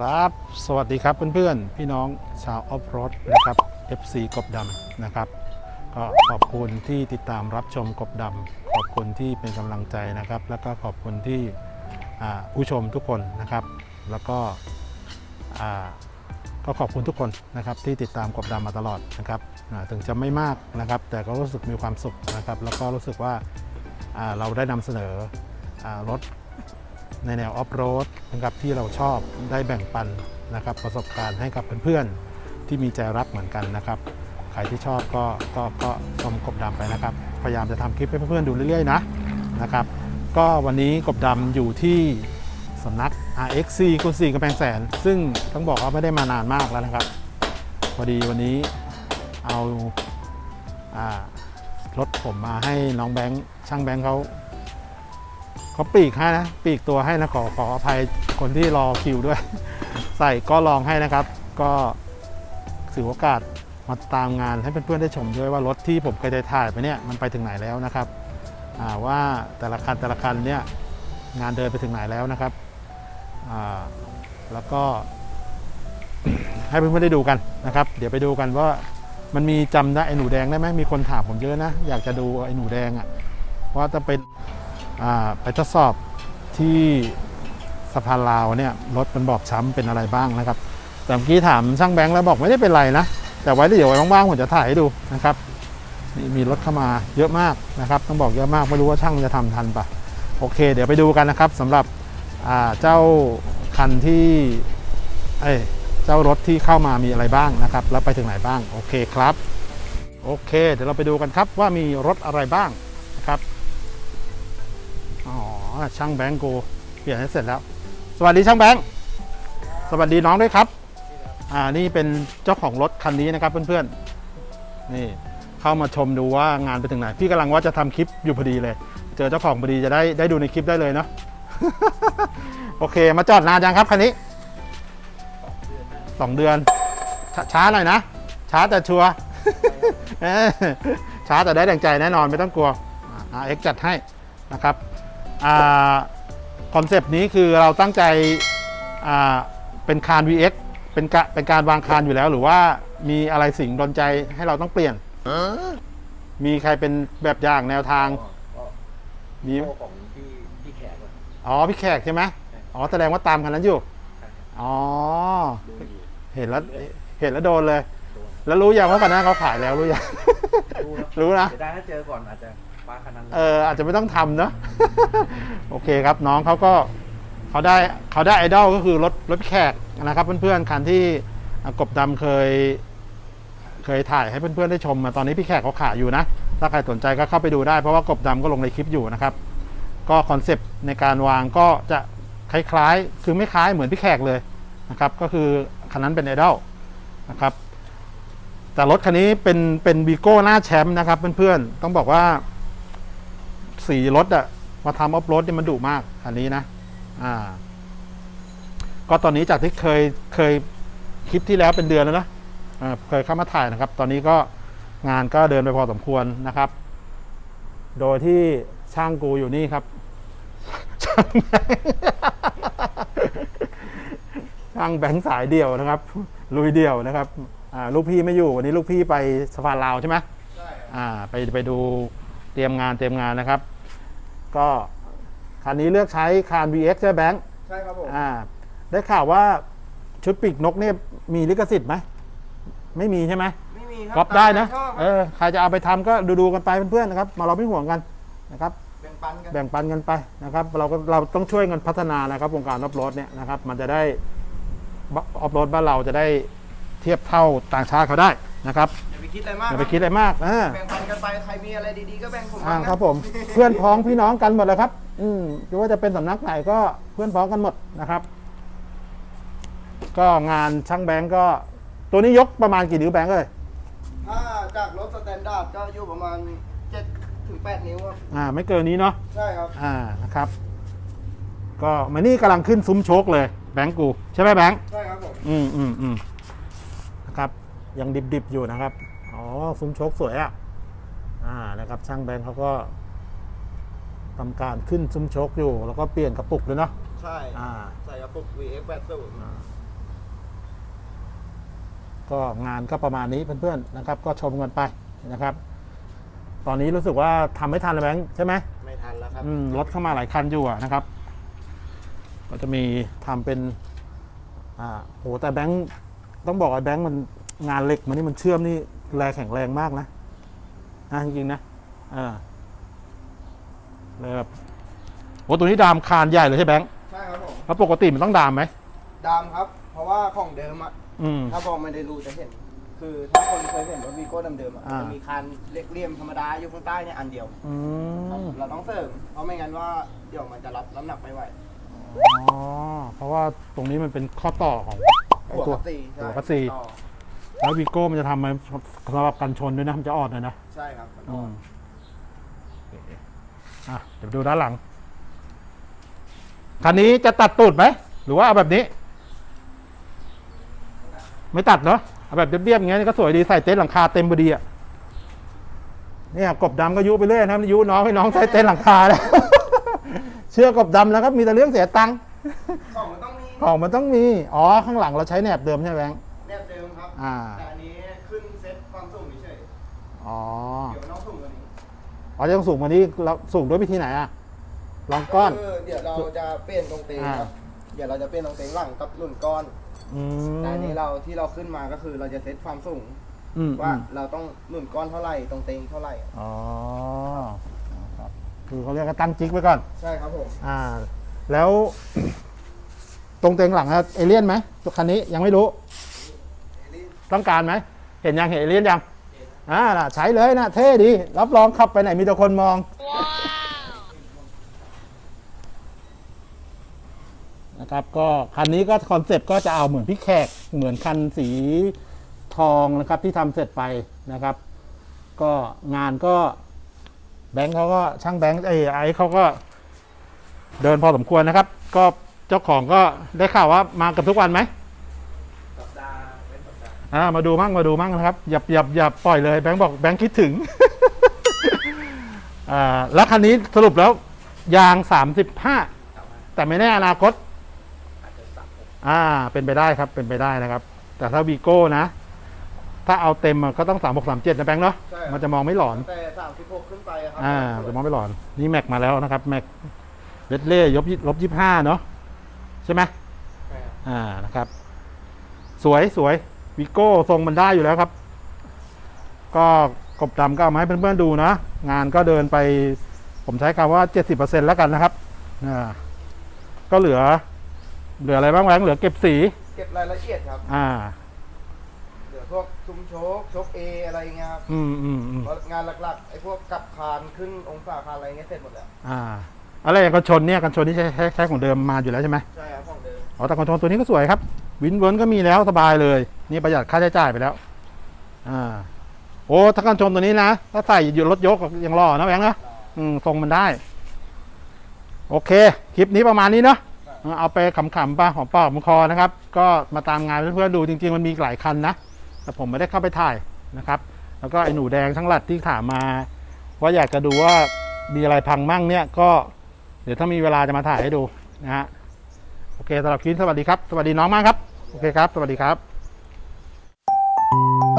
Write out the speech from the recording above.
ครับ สวัสดีครับเพื่อนๆ พี่น้องชาวออฟโรดนะครับ FC กบดำนะครับ ก็ขอบคุณที่ติดตามรับชมกบดำขอบคุณที่เป็นกำลังใจนะครับ แล้วก็ขอบคุณที่ผู้ชมทุกคนนะครับ แล้วก็ก็ขอบคุณทุกคนนะครับที่ติดตามกบดำมาตลอดนะครับถึงจะไม่มากนะครับ แต่ก็รู้สึกมีความสุขนะครับ แล้วก็รู้สึกว่าเราได้นำเสนอรถ ในแนวออฟโรดนะครับที่เราชอบได้แบ่งปันนะครับประสบการณ์ให้กับเพื่อนๆ ที่มีใจรักเหมือนกันนะครับใครที่ชอบก็ก็ก็ชมกบดำไปนะครับ พยายามจะทำคลิปให้เพื่อนๆดูเรื่อยๆนะนะครับ ก็วันนี้กบดำอยู่ที่สำนัก RXC กุศลีกำแพงแสน ซึ่งต้องบอกว่าไม่ได้มานานมากแล้วนะครับ พอดีวันนี้เอาอารถผมมาให้น้องแบงค์ช่างแบงค์เขา เขาปีกให้นะ ปีกตัวให้นะขอขออภัยคนที่รอคิวด้วย ใส่ก็ลองให้นะครับ ก็ถือโอกาสมาตามงานให้เพื่อนๆได้ชมด้วยว่ารถที่ผมเคยได้ถ่ายไปเนี่ยมันไปถึงไหนแล้วนะครับว่าแต่ละคันแต่ละคันเนี่ยงานเดินไปถึงไหนแล้วนะครับแล้วก็ให้เพื่อนๆได้ดูกันนะครับ เดี๋ยวไปดูกันว่ามันมีจำได้ไอ้หนูแดงได้ไหมมีคนถามผมเยอะนะ อยากจะดูไอ้หนูแดงอะ่ะว่าจะเป็น ไปทดสอบที่สะพานลาวเนี่ยรถมันบอบช้ำเป็นอะไรบ้างนะครับ แต่เมื่อกี้ถามช่างแบงค์แล้วบอกไม่ได้เป็นไรนะ แต่ไว้เดี๋ยวไว้ว่างๆผมจะถ่ายให้ดูนะครับนี่มีรถเข้ามาเยอะมากนะครับ ต้องบอกเยอะมากไม่รู้ว่าช่างจะทำทันปะโอเค เดี๋ยวไปดูกันนะครับสำหรับเจ้าคันที่เอ้เจ้ารถที่เข้ามามีอะไรบ้างนะครับ แล้วไปถึงไหนบ้างโอเคครับโอเค เดี๋ยวเราไปดูกันครับว่ามีรถอะไรบ้างนะครับ อ๋อ ช่างแบงค์กูเปลี่ยนให้เสร็จแล้ว สวัสดีช่างแบงค์สวัสดีน้องด้วยครับ อ่า นี่เป็นเจ้าของรถคันนี้นะครับเพื่อนๆ นี่เข้ามาชมดูว่างานไปถึงไหน พี่กำลังว่าจะทำคลิปอยู่พอดีเลย เจอเจ้าของพอดีจะได้ได้ดูในคลิปได้เลยเนาะ โอเค มาจอดนานยังครับคันนี้สองเดือนชช้าหน่อยนะ ช้าแต่ชัวร์ช้าแต่ได้ดังใจแน่นอนไม่ต้องกลัวอ่าเอ็กจัดให้นะครับ คอนเซปต์นี้คือเราตั้งใจเป็นคาน VX เป็นกะเป็นการวางคานอยู่แล้ว หรือว่ามีอะไรสิ่งดนใจให้เราต้องเปลี่ยน มีใครเป็นแบบอย่างแนวทางมีของพี่พี่แขกอ๋อพี่แขกใช่ไหมอ๋อแสดงว่าตามคันนั้นอยู่อ๋อเห็นแล้วเห็นแล้วโดนเลย แล้วรู้ยังว่าคันนั้นเขาขายแล้วรู้ยังรู้นะเดี๋ยวได้ถ้าเจอก่อนอาจจะ้าคันนั้นเอออาจจะไม่ต้องทำเนอะ โอเคครับน้องเขาก็เขาได้เขาได้ไอดอลก็คือรถรถแขกนะครับ เพื่อนๆคันที่กบดำเคย เคยถ่ายให้เพื่อนๆได้ชมมาตอนนี้พี่แขกเขาขายอยู่นะ ถ้าใครสนใจก็เข้าไปดูได้เพราะว่ากบดำก็ลงในคลิปอยู่นะครับ ก็คอนเซปต์ในการวางก็จะคล้ายๆ คือไม่คล้ายเหมือนพี่แขกเลยนะครับ ก็คือคันนั้นเป็นไอดอลนะครับแต่รถคันนี้เป็นเป็นวีโก้หน้าแชมป์นะครับเพื่อนๆ ต้องบอกว่า สีรถอะมาทำออฟโรดเนี่ยมันดุมากอันนี้นะ อ่า ก็ตอนนี้จากที่เคยเคยคลิปที่แล้วเป็นเดือนแล้วนะอ่าเคยเข้ามาถ่ายนะครับ ตอนนี้ก็งานก็เดินไปพอสมควรนะครับ โดยที่ช่างกูอยู่นี่ครับ ช่างแบงค์ช่างแบงค์สายเดี่ยวนะครับ ลุยเดี่ยวนะครับอ่าลูกพี่ไม่อยู่วันนี้ลูกพี่ไปสะพานลาวใช่ไหมใช่อ่าไปไปดูเต รียมงานเตรียมงานนะครับ ก็คันนี้เลือกใช้คาน VX ใช่ไหมแบงค์ใช่ครับผมอ่า ได้ข่าวว่าชุดปีกนกเนี่ยมีลิขสิทธิ์ไหมไม่มีใช่ไหมไม่มีครัก๊อปได้นะชอบเออใครจะเอาไปทำก็ดูดูๆกันไปเพื่อนๆนะครับ มาเราไม่ห่วงกันนะครับ แบ่งปันกันแบ่งปันกันไปนะครับ เราก็เราต้องช่วยกันพัฒนานะครับวงการออฟโรดเนี่ยนะครับ มันจะได้ออฟโรดบ้านเราจะได้เทียบเท่าต่างชาติเขาได้ นะครับอย่าไปคิดอะไรมากอย่าไปคิดอะไรมากอ่าแบ่งปันกันไปใครมีอะไรดีๆก็แบ่งผมอ่าบ้างนะครับผม เพื่อนพ้องพี่น้องกันหมดเลยครับ อืมไม่ว่าจะเป็นสำนักไหนก็เพื่อนพ้องกันหมดนะครับ ก็งานช่างแบงก์ก็ ตัวนี้ยกประมาณกี่นิ้วแบงก์เลยถ้าจากรถสแตนดาร์ดก็อยู่ประมาณ7ถึง8นิ้วครับอ่า ไม่เกินนี้เนาะ ใช่ครับ อ่านะครับ ก็มานี่กำลังขึ้นซุ้มโชคเลย แบงก์กู ใช่ไหมแบงก์ ใช่ครับผม อืมอืมอืมนะครับ ยังดิบดิบๆอยู่นะครับ อ๋อซุ้มโชคสวยอะ่ะ อ่านะครับช่างแบงก์เขาก็ทำการขึ้นซุ้มโชคอยู่ แล้วก็เปลี่ยนกระปุกด้วยเนาะ ใช่ อ่า ใส่กระปุก VX 80ก็งานก็ประมาณนี้เพื่อนๆนะครับ ก็ชมกันไปนะครับ ตอนนี้รู้สึกว่าทำไม่ทันเลยแบงค์ใช่ไหมไม่ทันแล้วครับอืมรถเข้ามาหลายคันอยู่อะนะครับ ก็จะมีทำเป็นอ่าโหแต่แบงค์ต้องบอกว่าแบงค์มัน งานเหล็กมันนี่มันเชื่อมนี่แรงแข็งแรงมากนะนะจริงๆนะเออเลยแบบโหตัวนี้ดามคานใหญ่เลยใช่แบงค์ใช่ครับผมแล้วปกติมันต้องดามไหมดำครับ เพราะว่าของเดิมอะอืม ถ้าพอไม่ได้รู้จะเห็น คือถ้าคนเคยเห็นรถวีโก้เดิมๆอะอ่า จะมีคันเล็กเลี่ยมธรรมดาอยู่ข้างใต้เนี่ยอันเดียวอืครับมเราต้องเสริมเพราะไม่งั้นว่าเดี๋ยวมันจะรับน้ำหนักไม่ไหวอ๋อเพราะว่าตรงนี้มันเป็นข้อต่อของไอ้หัวตัวคัสซีใช่หัวคัสซีต่อ แล้ววีโก้มันจะทำมาสำหรับกันชนด้วยนะ มันจะอ่อนเลยนะใช่ครับมันอือ่อมนอะเดี๋ยวดูด้านหลัง คันนี้จะตัดตูดไหม หรือว่าเอาแบบนี้ ไม่ตัดเนาะเอาแบบเรียบๆอย่างเงี้ยก็สวยดีใส่เต็นท์หลังคาเต็มพอดีอะเนี่ยกบดำก็ยุไปเรื่อยนะยุน้องให้น้องใส่เต็นท์หลังคาแล้วเชื่อกบดำแล้วครับมีแต่เรื่องเสียตังค์ของมันต้องมีของมันต้องมี อ๋อ ข้างหลังเราใช้แหนบเดิมใช่ไหมแบงค์ อ่า แต่อันนี้ขึ้นเซ็ตความสูงเฉยอ๋อ ๆเดี๋ยวน้องสูงกว่านี้อ๋อจะต้องสูงกว่านี้เราสูงด้วยวิธีไหนอะลองก้อน คือเดี๋ยวเราจะเปลี่ยนตรงเตงครับ เดี๋ยวเราจะเปลี่ยนตรงเตงหลังกับรุ่นก้อนอืมแต่อันนี้เราที่เราขึ้นมาก็คือเราจะเซ็ตความสูงอืมว่าอืมเราต้องหนุนก้อนเท่าไหร่ตรงเตงเท่าไหร่ อ๋อครับคือเขาเรียกว่าตั้งจิ๊กไว้ก่อน ใช่ครับผม อ่า แล้ว ตรงเต็งหลังอะเอเลี่ยนไหมตัวคันนี้ยังไม่รู้ ต้องการไหม เห็นยังเห็นเอเลี่ยนยังอ่าน่ะใช้เลยนะเท่ดี รับรองขับไปไหนมีแต่คนมองนะครับก็คันนี้ก็คอนเซปต์ก็จะเอาเหมือนพี่แขกเหมือนคันสีทองนะครับที่ทำเสร็จไปนะครับ ก็งานก็แบงค์เขาก็ช่างแบงค์ไอ้ไอ้เขาก็เดินพอสมควรนะครับ ก็เจ้าของก็ได้ข่าวว่ามากันทุกวันไหม สัปดาห์เป็นสัปดาห์ อ่ามาดูมั่งมาดูมั่งนะครับอย่าอย่าอย่าปล่อยเลยแบงค์บอกแบงค์คิดถึง อ่าแล้วคันนี้สรุปแล้วยาง 35 แต่ไม่แน่อนาคตอาจจะสับผมอ่า เป็นไปได้ครับ เป็นไปได้นะครับ แต่ถ้าวีโก้นะ ถ้าเอาเต็มอะก็ต้อง 36 37 นะแบงค์เนาะ ใช่ครับ มันจะมองไม่หลอน แต่สามสิบหกขึ้นไปอะครัอ่า จะมองไม่หลอน นี่แม็กมาแล้วนะครับ แม็กเลดเล่ยบลบยี่ห้าเนาะ ใช่ไหม ใช่ครับอ่า นะครับ สวยสวย วิโก้ทรงมันได้อยู่แล้วครับ ก็กบดำก็เอามาให้เพื่อนๆดูนะ งานก็เดินไป ผมใช้คำว่า 70%แล้วกันนะครับอ่าก็เหลือ เหลืออะไรบ้างแบงค์เหลือเก็บสี เก็บรายละเอียดครับ อ่าเดี๋ยวพวกซุ้มโชคโชคเออะไรเงี้ยครับ อืมอืมอืมเพราะงานหลักๆไอ้พวกกลับคานขึ้นองศาคานอะไรเงี้ยเสร็จหมดแล้ว อ่า อะไรอย่างกันชนเนี่ยกันชนที่ใช้ใช้ใช้ของเดิมมาอยู่แล้วใช่ไหมใช่ครับของเดิม อ๋อแต่คอนโทรลตัวนี้ก็สวยครับ วินเวิร์นก็มีแล้วสบายเลย นี่ประหยัดค่าใช้จ่ายไปแล้ว อ่า โอ้ถ้าคอนโทรลตัวนี้นะ ถ้าใส่อยู่รถยกยังรอนะแบงค์นะอืมทรงมันได้ โอเค คลิปนี้ประมาณนี้เนาะเอาไปขำๆป่ะหอมปากหอมคอนะครับ ก็มาตามงานเพื่อนๆดูจริง ๆ มันมีหลายคันนะแต่ผมไม่ได้เข้าไปถ่ายนะครับ แล้วก็ไอ้หนูแดงทั้งหลัดที่ถามมา ว่าอยากจะดูว่ามีอะไรพังมั่งเนี่ยก็เดี๋ยวถ้ามีเวลาจะมาถ่ายให้ดูนะฮะโอเคสำหรับคลิปสวัสดีครับ สวัสดีน้องมากครับ โอเคครับ สวัสดีครับ you